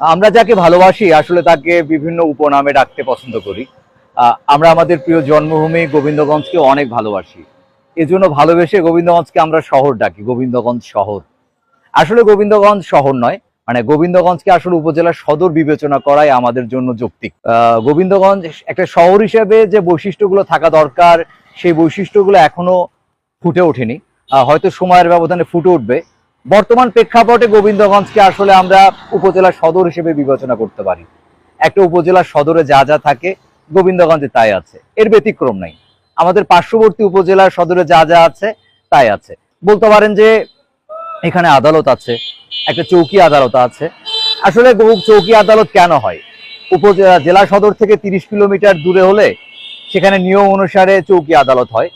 আমরা যাকে ভালোবাসি, আসলে তাকে বিভিন্ন উপনামে ডাকতে পছন্দ করি। আমরা আমাদের প্রিয় জন্মভূমি গোবিন্দগঞ্জকে অনেক ভালোবাসি। এজন্য ভালোবেসে গোবিন্দগঞ্জকে আমরা শহর ডাকি, গোবিন্দগঞ্জ শহর। আসলে গোবিন্দগঞ্জ শহর নয় মানে গোবিন্দগঞ্জকে আসলে উপজেলার সদর বিবেচনা করাই আমাদের জন্য যৌক্তিক। গোবিন্দগঞ্জ একটা শহর হিসেবে যে বৈশিষ্ট্যগুলো থাকা দরকার, সেই বৈশিষ্ট্যগুলো এখনও ফুটে ওঠেনি। হয়তো সময়ের ব্যবধানে ফুটে উঠবে বর্তমান প্রেক্ষাপটে গোবিন্দগঞ্জকে আসলে আমরা উপজেলা সদর হিসেবে বিবেচনা করতে পারি। একটা উপজেলার সদরে যা যা থাকে, গোবিন্দগঞ্জে তাই আছে। এর ব্যতিক্রম নাই। আমাদের পার্শ্ববর্তী উপজেলার সদরে যা যা আছে, তাই আছে। বলতে পারেন যে, এখানে আদালত আছে, একটা চৌকি আদালত আছে। আসলে চৌকি আদালত কেন হয়? উপজেলা, জেলা সদর থেকে তিরিশ কিলোমিটার দূরে হলে সেখানে নিয়ম অনুসারে চৌকি আদালত হয়।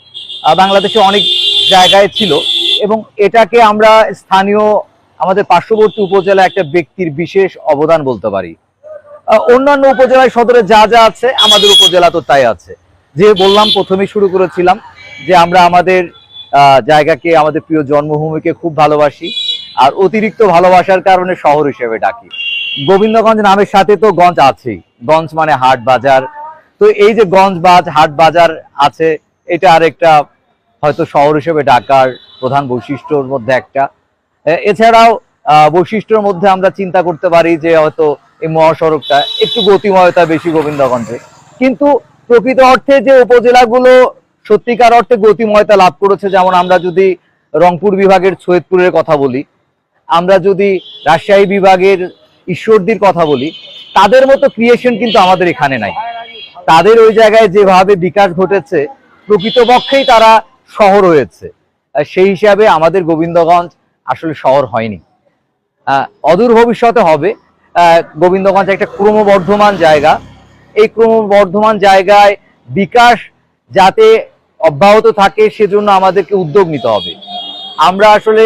বাংলাদেশে অনেক জায়গায় ছিল এবং এটাকে আমরা স্থানীয় আমাদের পার্শ্ববর্তী উপজেলা একটা ব্যক্তির বিশেষ অবদান বলতে পারি। অন্যান্য উপজেলায় সদরে যা যা আছে, আমাদের উপজেলা তো তাই আছে। যে বললাম, প্রথমেই শুরু করেছিলাম যে আমরা আমাদের জায়গাকে, আমাদের প্রিয় জন্মভূমিকে খুব ভালোবাসি আর অতিরিক্ত ভালোবাসার কারণে শহর হিসেবে ডাকি। গোবিন্দগঞ্জ নামের সাথে তো গঞ্জ আছেই। গঞ্জ মানে হাট বাজার। তো এই যে গঞ্জ বাজ হাট বাজার আছে, এটা আরেকটা হয়তো শহর হিসেবে ডাকার প্রধান বৈশিষ্ট্যর মধ্যে একটা। এছাড়াও বৈশিষ্ট্যের মধ্যে আমরা চিন্তা করতে পারি যে হয়তো এই মহাসড়কটা একটু গতিময়তা বেশি গোবিন্দগঞ্জে। কিন্তু প্রকৃত অর্থে যে উপজেলাগুলো সত্যিকার অর্থে গতিময়তা লাভ করেছে, যেমন আমরা যদি রংপুর বিভাগের সৈয়দপুরের কথা বলি, আমরা যদি রাজশাহী বিভাগের ঈশ্বরদীর কথা বলি, তাদের মতো ক্রিয়েশন কিন্তু আমাদের এখানে নাই। তাদের ওই জায়গায় যেভাবে বিকাশ ঘটেছে, প্রকৃতপক্ষেই তারা শহর হয়েছে সেই হিসাবে আমাদের গোবিন্দগঞ্জ আসলে শহর হয়নি। অদূর ভবিষ্যতে হবে। গোবিন্দগঞ্জ একটা ক্রমবর্ধমান জায়গা। এই ক্রমবর্ধমান জায়গায় বিকাশ যাতে অব্যাহত থাকে সেজন্য আমাদেরকে উদ্যোগ নিতে হবে। আমরা আসলে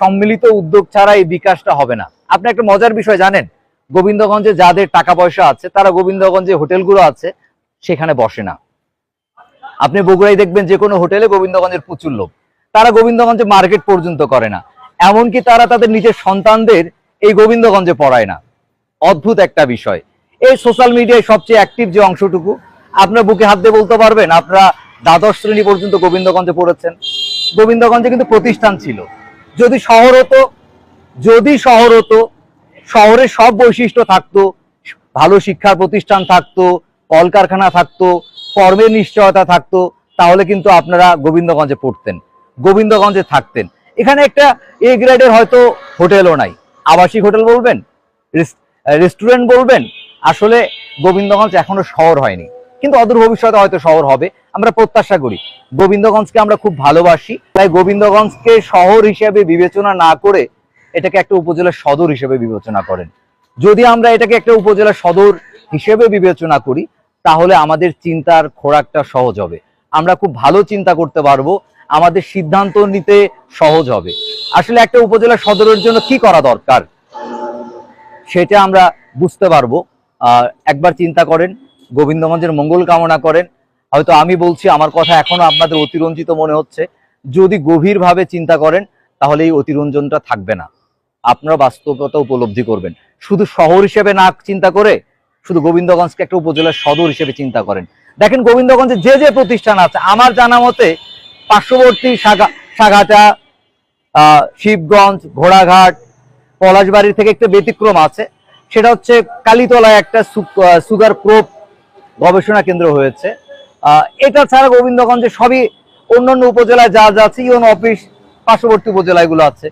সম্মিলিত উদ্যোগ ছাড়া এই বিকাশটা হবে না। আপনি একটা মজার বিষয় জানেন? গোবিন্দগঞ্জে যাদের টাকা পয়সা আছে, তারা গোবিন্দগঞ্জে হোটেলগুলো আছে, সেখানে বসে না। আপনি বগুড়ায় দেখবেন যে কোনো হোটেলে গোবিন্দগঞ্জের প্রচুর লোক। তারা গোবিন্দগঞ্জে মার্কেট পর্যন্ত করে না। এমনকি তারা তাদের নিজের সন্তানদের এই গোবিন্দগঞ্জে পড়ায় না। অদ্ভুত একটা বিষয়। এই সোশ্যাল মিডিয়ায় সবচেয়ে অ্যাক্টিভ যে অংশটুকু, আপনার বুকে হাত দিয়ে বলতে পারবেন, আপনারা দ্বাদশ শ্রেণি পর্যন্ত গোবিন্দগঞ্জে পড়েছেন। গোবিন্দগঞ্জে কিন্তু প্রতিষ্ঠান ছিল। যদি শহর হতো, যদি শহর হতো শহরে সব বৈশিষ্ট্য থাকতো, ভালো শিক্ষার প্রতিষ্ঠান থাকতো, কলকারখানা থাকতো কর্মের নিশ্চয়তা থাকতো, তাহলে কিন্তু আপনারা গোবিন্দগঞ্জে পড়তেন, গোবিন্দগঞ্জে থাকতেন। এখানে একটা এ গ্রেডের হয়তো হোটেলও নাই। আবাসিক হোটেল বলবেন? রেস্টুরেন্ট বলবেন? আসলে গোবিন্দগঞ্জ এখনও শহর হয়নি। কিন্তু অদূর ভবিষ্যতে হয়তো শহর হবে। আমরা প্রত্যাশা করি। গোবিন্দগঞ্জকে আমরা খুব ভালোবাসি। তাই গোবিন্দগঞ্জকে শহর হিসেবে বিবেচনা না করে এটাকে একটা উপজেলার সদর হিসেবে বিবেচনা করেন। যদি আমরা এটাকে একটা উপজেলা সদর হিসেবে বিবেচনা করি তাহলে আমাদের চিন্তার খোরাকটা সহজ হবে। আমরা খুব ভালো চিন্তা করতে পারব, আমাদের সিদ্ধান্ত নিতে সহজ হবে। আসলে একটা উপজেলা সদরের জন্য কি করা দরকার? সেটা আমরা বুঝতে পারব। একবার চিন্তা করেন গোবিন্দগঞ্জের মঙ্গল কামনা করেন। হয়তো আমি বলছি, আমার কথা এখনও আপনাদের অতিরঞ্জিত মনে হচ্ছে। যদি গভীরভাবে চিন্তা করেন, তাহলে এই অতিরঞ্জনটা থাকবে না। আপনারা বাস্তবতা উপলব্ধি করবেন। শুধু শহর হিসেবে না চিন্তা করে শুধু গোবিন্দগঞ্জকে একটা উপজেলার সদর হিসেবে চিন্তা করেন। দেখেন গোবিন্দগঞ্জে যে যে প্রতিষ্ঠান আছে আমার জানা মতে পার্শ্ববর্তী সাগাটা আহ, শিবগঞ্জ ঘোড়াঘাট পলাশবাড়ি থেকে একটা ব্যতিক্রম আছে। সেটা হচ্ছে কালীতলায় একটা সুগার প্রোপ গবেষণা কেন্দ্র হয়েছে। এটা ছাড়া গোবিন্দগঞ্জে সবই অন্যান্য উপজেলায় যা যা আছে ইউন অফিস পার্শ্ববর্তী উপজেলাগুলো আছে।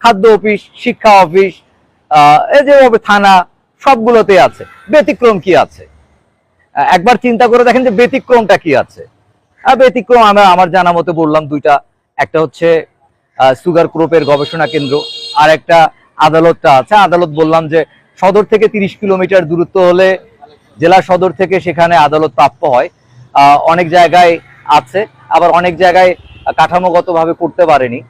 খাদ্য অফিস শিক্ষা অফিস এই যেভাবে থানা সবগুলোতে আছে। ব্যতিক্রম কি আছে? একবার চিন্তা করে দেখেন যে ব্যতিক্রমটা কি আছে। আর ব্যতিক্রম আমরা আমার জানা মতে বললাম দুইটা। একটা হচ্ছে সুগার ক্রোপের গবেষণা কেন্দ্র, আর একটা আদালতটা আছে। আদালত বললাম যে সদর থেকে তিরিশ কিলোমিটার দূরত্ব হলে জেলা সদর থেকে সেখানে আদালত প্রাপ্য হয়। অনেক জায়গায় আছে, আবার অনেক জায়গায় কাঠামোগতভাবে করতে পারেনি।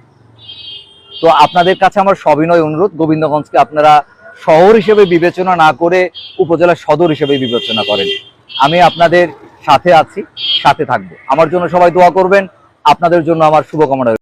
তো আপনাদের কাছে আমার সবিনয় অনুরোধ। গোবিন্দগঞ্জকে আপনারা শহর হিসেবে বিবেচনা না করে উপজেলা সদর হিসেবে বিবেচনা করেন। আমি আপনাদের সাথে আছি, সাথে থাকব। আমার জন্য সবাই দোয়া করবেন। আপনাদের জন্য আমার শুভকামনা।